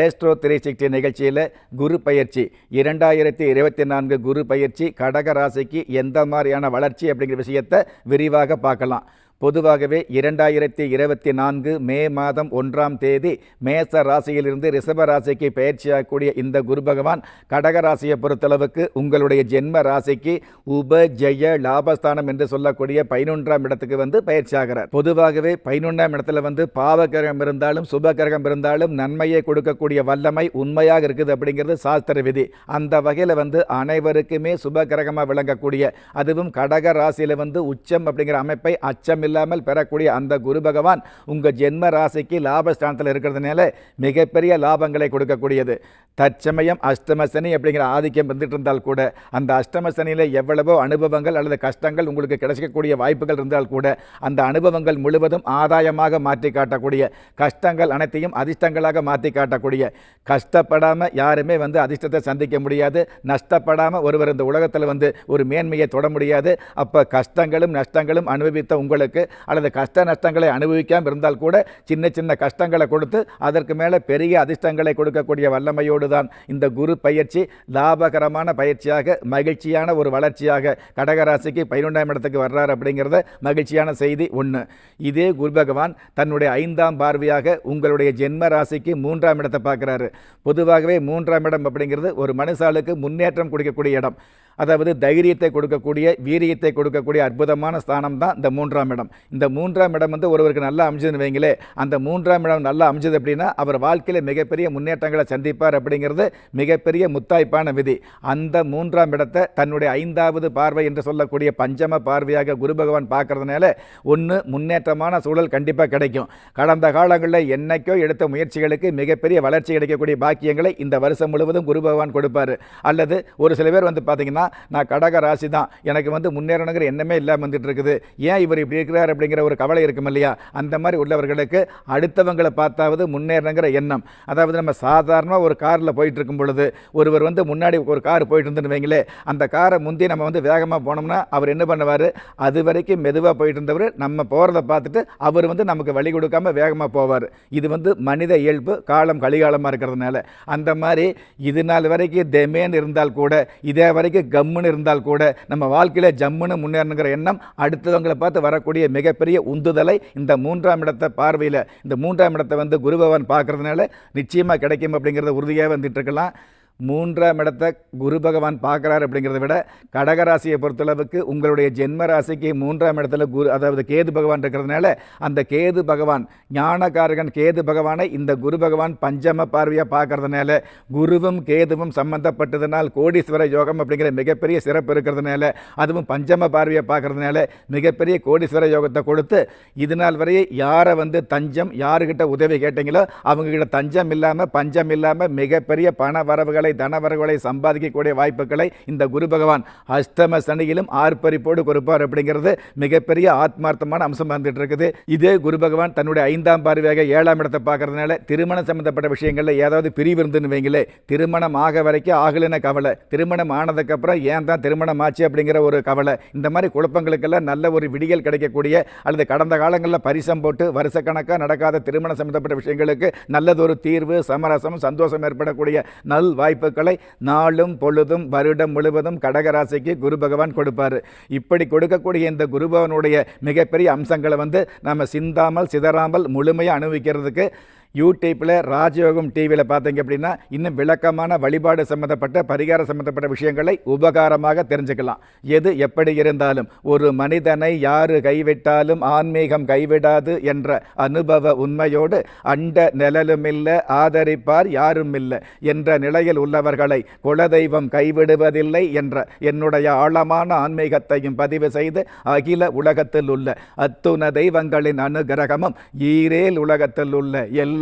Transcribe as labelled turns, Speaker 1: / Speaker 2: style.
Speaker 1: astro three sixty நிகழ்ச்சியில் குரு பயிற்சி. இரண்டாயிரத்தி இருபத்தி நான்கு குரு பயிற்சி கடக ராசிக்கு எந்த மாதிரியான வளர்ச்சி அப்படிங்கிற விஷயத்தை விரிவாக பார்க்கலாம். பொதுவாகவே இரண்டாயிரத்தி இருபத்தி நான்கு மே மாதம் ஒன்றாம் தேதி மேச ராசியிலிருந்து ரிஷப ராசிக்கு பயிற்சியாகக்கூடிய இந்த குரு பகவான் கடக ராசியை பொறுத்தளவுக்கு உங்களுடைய ஜென்ம ராசிக்கு உப ஜெய லாபஸ்தானம் என்று சொல்லக்கூடிய பதினொன்றாம் இடத்துக்கு வந்து பயிற்சியாகிறார். பொதுவாகவே பதினொன்றாம் இடத்துல வந்து பாவகிரகம் இருந்தாலும் சுபகிரகம் இருந்தாலும் நன்மையை கொடுக்கக்கூடிய வல்லமை உண்மையாக இருக்குது அப்படிங்கிறது சாஸ்திர விதி. அந்த வகையில் வந்து அனைவருக்குமே சுபகிரகமாக விளங்கக்கூடிய அதுவும் கடக ராசியில் வந்து உச்சம் அப்படிங்கிற அமைப்பை அச்சமில்லை இல்லாமல் பெறக்கூடிய அந்த குரு பகவான் உங்கள் ஜென்ம ராசிக்கு லாபஸ்தானத்தில் இருக்கிறதுனால மிகப்பெரிய லாபங்களை கொடுக்கக்கூடியது. தற்சமயம் அஷ்டமசனி அப்படிங்கிற ஆதிக்கம் வந்துட்டு இருந்தால் கூட அந்த அஷ்டமசனியில் எவ்வளவோ அனுபவங்கள் அல்லது கஷ்டங்கள் உங்களுக்கு கிடைக்கக்கூடிய வாய்ப்புகள் இருந்தால் கூட அந்த அனுபவங்கள் முழுவதும் ஆதாயமாக மாற்றி காட்டக்கூடிய கஷ்டங்கள் அனைத்தையும் அதிர்ஷ்டங்களாக மாற்றி காட்டக்கூடிய கஷ்டப்படாமல் யாருமே வந்து அதிர்ஷ்டத்தை சந்திக்க முடியாது. நஷ்டப்படாமல் ஒருவர் இந்த உலகத்தில் வந்து ஒரு மேன்மையை தொட முடியாது. அப்போ கஷ்டங்களும் நஷ்டங்களும் அனுபவித்த உங்களுக்கு அல்லது கஷ்ட நஷ்டங்களை அனுபவிக்காமல் இருந்தால் கூட சின்ன சின்ன கஷ்டங்களை கொடுத்து அதற்கு மேலே பெரிய அதிர்ஷ்டங்களை கொடுக்கக்கூடிய வல்லமையோடு தான் இந்த குரு பயிற்சி. லாபகரமான பயிற்சியாக மகிழ்ச்சியான ஒரு வளர்ச்சியாக கடகராசிக்கு பதினொன்றாம் இடத்துக்கு வர்றார் அப்படிங்கிறத மகிழ்ச்சியான செய்தி ஒன்று இதே குரு பகவான் தன்னுடைய ஐந்தாம் பார்வையாக உங்களுடைய ஜென்ம ராசிக்கு மூன்றாம் இடத்தை பார்க்குறாரு. பொதுவாகவே மூன்றாம் இடம் அப்படிங்கிறது ஒரு மனுஷாளுக்கு முன்னேற்றம் கொடுக்கக்கூடிய இடம். அதாவது தைரியத்தை கொடுக்கக்கூடிய வீரியத்தை கொடுக்கக்கூடிய அற்புதமான ஸ்தானம் தான் இந்த மூன்றாம் இடம். இந்த மூன்றாம் இடம் வந்து ஒருவருக்கு நல்லா அமைஞ்சதுன்னு வைங்களே அந்த மூன்றாம் இடம் நல்லா அமைஞ்சது அப்படின்னா அவர் வாழ்க்கையில் மிகப்பெரிய முன்னேற்றங்களை சந்திப்பார் அப்படிங்கிறது மிகப்பெரிய முத்தாய்ப்பான விதி. அந்த மூன்றாம் இடத்தை தன்னுடைய ஐந்தாவது பார்வை என்று சொல்லக்கூடிய பஞ்சம பார்வையாக குரு பகவான் பார்க்கறதுனால ஒன்று முன்னேற்றமான சூழல் கண்டிப்பாக கிடைக்கும். கடந்த காலங்களில் என்னைக்கோ எடுத்த முயற்சிகளுக்கு மிகப்பெரிய வளர்ச்சி கிடைக்கக்கூடிய பாக்கியங்களை இந்த வருஷம் முழுவதும் குரு பகவான் கொடுப்பார். அல்லது ஒரு சில பேர் வந்து பார்த்தீங்கன்னா நான் கடக ராசி தான் எனக்கு வந்து முன்னேறணுங்கிற எண்ணமே இல்லாமல் வந்துட்டு இருக்குது ஏன் இவர் இப்படி இருக்கிறார் அப்படிங்கிற ஒரு கவலை இருக்கும் இல்லையா? அந்த மாதிரி உள்ளவர்களுக்கு அடுத்தவங்களை பார்த்தாவது முன்னேறணுங்கிற எண்ணம். அதாவது நம்ம சாதாரணமாக ஒரு காரில் போயிட்டு இருக்கும் பொழுது ஒருவர் வந்து முன்னாடி ஒரு கார் போயிட்டு இருந்துன்னு வைங்களே அந்த காரை முந்தி நம்ம வந்து வேகமாக போனோம்னா அவர் என்ன பண்ணுவார்? அது வரைக்கும் மெதுவாக போயிட்டு இருந்தவர் நம்ம போகிறத பார்த்துட்டு அவர் வந்து நமக்கு வழி கொடுக்காம வேகமாக போவார். இது வந்து மனித இயல்பு காலம் கலிகாலமாக இருக்கிறதுனால. அந்த மாதிரி இது நாள் வரைக்கும் தெமேன்னு இருந்தால் கூட இதே வரைக்கும் கம்முன்னு இருந்தால் கூட நம்ம வாழ்க்கையில் ஜம்முன்னு முன்னேறணுங்கிற எண்ணம் அடுத்தவங்களை பார்த்து வரக்கூடிய மிகப்பெரிய உந்துதலை இந்த மூன்றாம் இடத்தை பார்வையில் இந்த மூன்றாம் இடத்தை வந்து குரு பகவான் பார்க்கறதுனால நிச்சயமாக கிடைக்கும் அப்படிங்கிறத உறுதியாக வந்துட்டு இருக்கலாம். மூன்றாம் இடத்தை குரு பகவான் பார்க்குறாரு அப்படிங்கிறத விட கடகராசியை பொறுத்தளவுக்கு உங்களுடைய ஜென்ம ராசிக்கு மூன்றாம் இடத்துல குரு அதாவது கேது பகவான் இருக்கிறதுனால அந்த கேது பகவான் ஞானகாரகன் கேது பகவானை இந்த குரு பகவான் பஞ்சம பார்வையாக பார்க்கறதுனால குருவும் கேதுவும் சம்பந்தப்பட்டதுனால் கோடீஸ்வர யோகம் அப்படிங்கிற மிகப்பெரிய சிறப்பு இருக்கிறதுனால அதுவும் பஞ்சம பார்வையை பார்க்கறதுனால மிகப்பெரிய கோடீஸ்வர யோகத்தை கொடுத்து இது நாள் வரையே யாரை வந்து தஞ்சம் யாருக்கிட்ட உதவி கேட்டீங்களோ அவங்கக்கிட்ட தஞ்சம் இல்லாமல் பஞ்சம் இல்லாமல் மிகப்பெரிய பண வரவுகளை தனவர்களை சம்பாதிக்கக்கூடிய வாய்ப்புகளை இந்த குரு பகவான் அஷ்டம சனியிலும் ஆர்ப்பரிப்போடு கொடுப்பார் அப்படிங்கிறது மிகப்பெரிய ஆத்மார்த்தமான அம்சம் வந்துட்டு இருக்குது இதே குரு பகவான் தன்னுடைய ஐந்தாம் பார்வையாக ஏழாம் இடத்தை பார்க்கறதுனால திருமணம் சம்பந்தப்பட்ட விஷயங்களில் ஏதாவது பிரிவு இருந்துன்னு வைங்களே திருமணம் ஆக வரைக்கும் ஆகலைன கவலை. திருமணம் ஆனதுக்கப்புறம் ஏன் தான் திருமணம் ஆச்சு அப்படிங்கிற ஒரு கவலை. இந்த மாதிரி குழப்பங்களுக்கெல்லாம் நல்ல ஒரு விடியல் கிடைக்கக்கூடிய அல்லது கடந்த காலங்களில் பரிசம் போட்டு வருஷக்கணக்காக நடக்காத திருமணம் சம்பந்தப்பட்ட விஷயங்களுக்கு நல்லதொரு தீர்வு சமரசம் சந்தோஷம் ஏற்படக்கூடிய நல் வாய்ப்புகளை நாளும் பொழுதும் வருடம் முழுவதும் கடகராசிக்கு குரு பகவான் கொடுப்பார். இப்படி கொடுக்கக்கூடிய இந்த குரு பகவானுடைய மிகப்பெரிய அம்சங்களை வந்து நம்ம சிந்தாமல் சிதறாமல் முழுமையாக அனுபவிக்கிறதுக்கு யூடியூப்பில் ராஜயோகம் டிவியில் பார்த்தீங்க அப்படின்னா இன்னும் விளக்கமான வழிபாடு சம்மந்தப்பட்ட பரிகார சம்மந்தப்பட்ட விஷயங்களை உபகாரமாக தெரிஞ்சுக்கலாம். எது எப்படி இருந்தாலும் ஒரு மனிதனை யாரு கைவிட்டாலும் ஆன்மீகம் கைவிடாது என்ற அனுபவ உண்மையோடு அண்ட நிழலுமில்லை ஆதரிப்பார் யாரும் இல்லை என்ற நிலையில் உள்ளவர்களை குலதெய்வம் கைவிடுவதில்லை என்ற என்னுடைய ஆழமான ஆன்மீகத்தையும் பதிவு செய்து அகில உலகத்தில் உள்ள அத்துண தெய்வங்களின் அனுகிரகமும் ஈரேல் உலகத்தில் உள்ள எல்லா